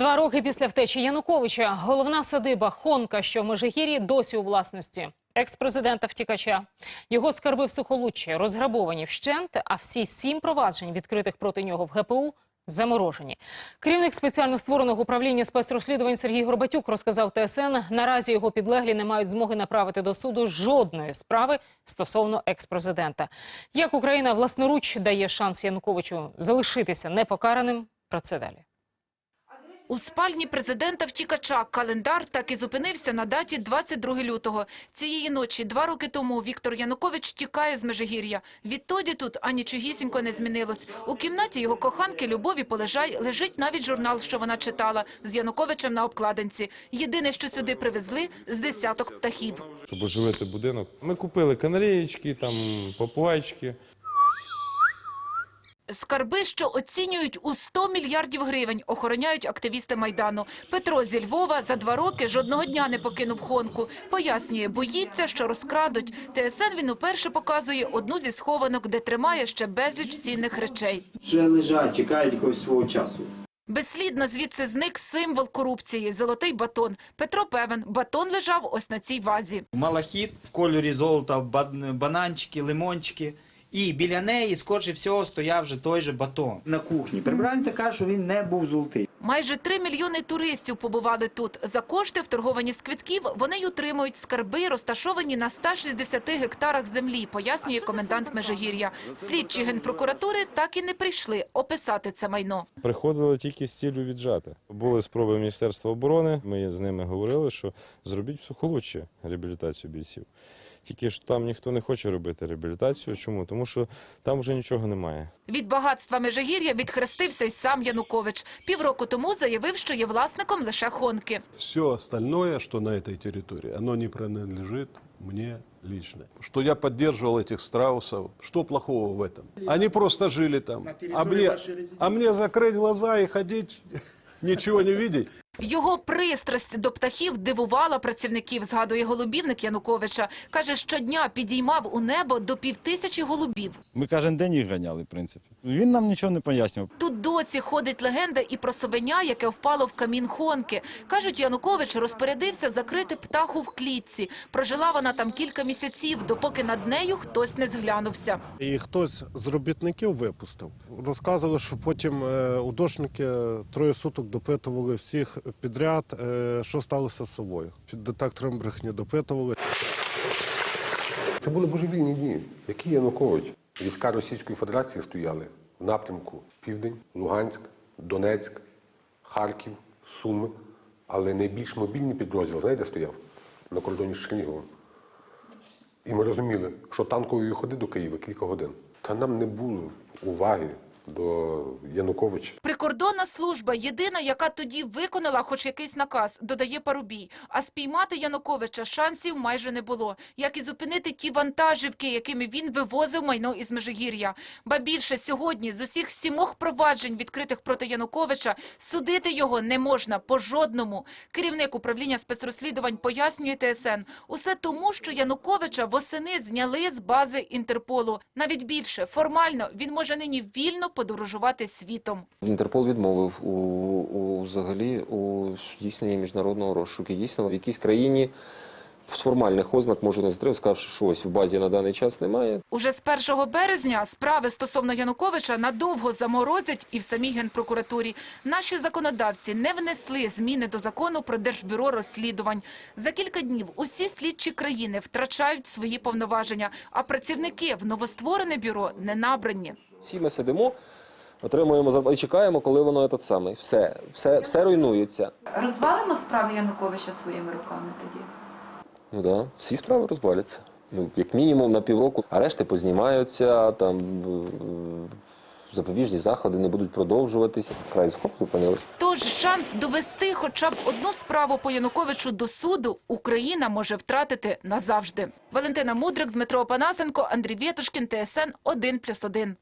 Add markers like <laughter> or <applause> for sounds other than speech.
Два роки після втечі Януковича головна садиба Хонка, що в Межигір'ї, досі у власності екс-президента втікача. Його скарби в Сухолуччі розграбовані вщент, а всі сім проваджень, відкритих проти нього в ГПУ, заморожені. Керівник спеціально створеного управління спецрозслідувань Сергій Горбатюк розказав ТСН, наразі його підлеглі не мають змоги направити до суду жодної справи стосовно екс-президента. Як Україна власноруч дає шанс Януковичу залишитися непокараним, про це далі. У спальні президента втікача календар так і зупинився на даті 22 лютого. Цієї ночі, два роки тому, Віктор Янукович тікає з Межигір'я. Відтоді тут анічогісінько не змінилось. У кімнаті його коханки Любові Полежай лежить навіть журнал, що вона читала, з Януковичем на обкладинці. Єдине, що сюди привезли, з десяток птахів. щоб оживити будинок. Ми купили канареєчки, там попугайчики. Скарби, що оцінюють у 100 мільярдів гривень, охороняють активісти Майдану. Петро зі Львова за два роки жодного дня не покинув Хонку. Пояснює, боїться, що розкрадуть. ТСН він уперше показує одну зі схованок, де тримає ще безліч цінних речей. Вже лежать, чекають якогось свого часу. Безслідно звідси зник символ корупції – золотий батон. Петро певен, батон лежав ось на цій вазі. малахіт в кольорі золота, бананчики, лимончики. І біля неї, скорше всього, стояв вже той же батон. На кухні. Прибранця каже, що він не був золотий. Майже 3 мільйони туристів побували тут. За кошти, вторговані з квитків, вони й утримують скарби, розташовані на 160 гектарах землі, пояснює комендант Межигір'я. Слідчі генпрокуратури так і не прийшли описати це майно. Приходили тільки з ціллю віджати. Були спроби Міністерства оборони. Ми з ними говорили, що зробіть в Сухолуччі реабілітацію бійців. Тільки ж там ніхто не хоче робити реабілітацію. Чому? Тому що там вже нічого немає. Від багатства Межигір'я відхрестився й сам Янукович. Півроку тому заявив, що є власником лише Хонки. Все остальное, что на этой территории, оно не принадлежит мне лично. Что я поддерживал этих страусов, что плохого в этом? Они просто жили там. А мне, а мне закрыть глаза и ходить, <laughs> ничего не видеть? Його пристрасть до птахів дивувала працівників, згадує голубівник Януковича. Каже, щодня підіймав у небо до півтисячі голубів. Ми кожен день їх ганяли, в принципі. Він нам нічого не пояснював. Тут досі ходить легенда і про совеня, яке впало в камін Хонки. Кажуть, Янукович розпорядився закрити птаху в клітці. Прожила вона там кілька місяців, допоки над нею хтось не зглянувся. І хтось з робітників випустив. Розказували, що потім е, удошники троє суток допитували всіх підряд, е, що сталося з собою. Під детектором брехні допитували. Це були божевільні дні. Який Янукович? Війська Російської Федерації стояли в напрямку Південь, Луганськ, Донецьк, Харків, Суми. Але найбільш мобільний підрозділ, знаєте, стояв на кордоні з Черніговом. І ми розуміли, що танкової ходи до Києва кілька годин. Та нам не було уваги до Януковича. Прикордонна служба єдина, яка тоді виконала хоч якийсь наказ, додає Парубій. А спіймати Януковича шансів майже не було. Як і зупинити ті вантажівки, якими він вивозив майно із Межигір'я. Ба більше сьогодні з усіх сімох проваджень, відкритих проти Януковича, судити його не можна по жодному. Керівник управління спецрозслідувань пояснює ТСН. Усе тому, що Януковича восени зняли з бази Інтерполу. Навіть більше, формально, він може нині вільно подорожувати світом. Інтерпол відмовив у, у взагалі у здійсненні міжнародного розшуку. Дійсно, в якійсь країні з формальних ознак може не затримав, сказавши, що ось в базі на даний час немає. Уже з 1 березня справи стосовно Януковича надовго заморозять і в самій Генпрокуратурі. Наші законодавці не внесли зміни до закону про Держбюро розслідувань. За кілька днів усі слідчі країни втрачають свої повноваження, а працівники в новостворене бюро не набрані. Всі ми сидимо, отримуємо зарплату і чекаємо, коли воно этот самий. Все, все, все руйнується. Розвалимо справи Януковича своїми руками тоді. Ну да, всі справи розваляться. Ну, як мінімум на півроку арешти познімаються, там е, запобіжні заходи не будуть продовжуватися. Край хоп, зупинилися. Тож шанс довести хоча б одну справу по Януковичу до суду Україна може втратити назавжди. Валентина Мудрик, Дмитро Панасенко, Андрій Вєтушкін, ТСН 1+,1.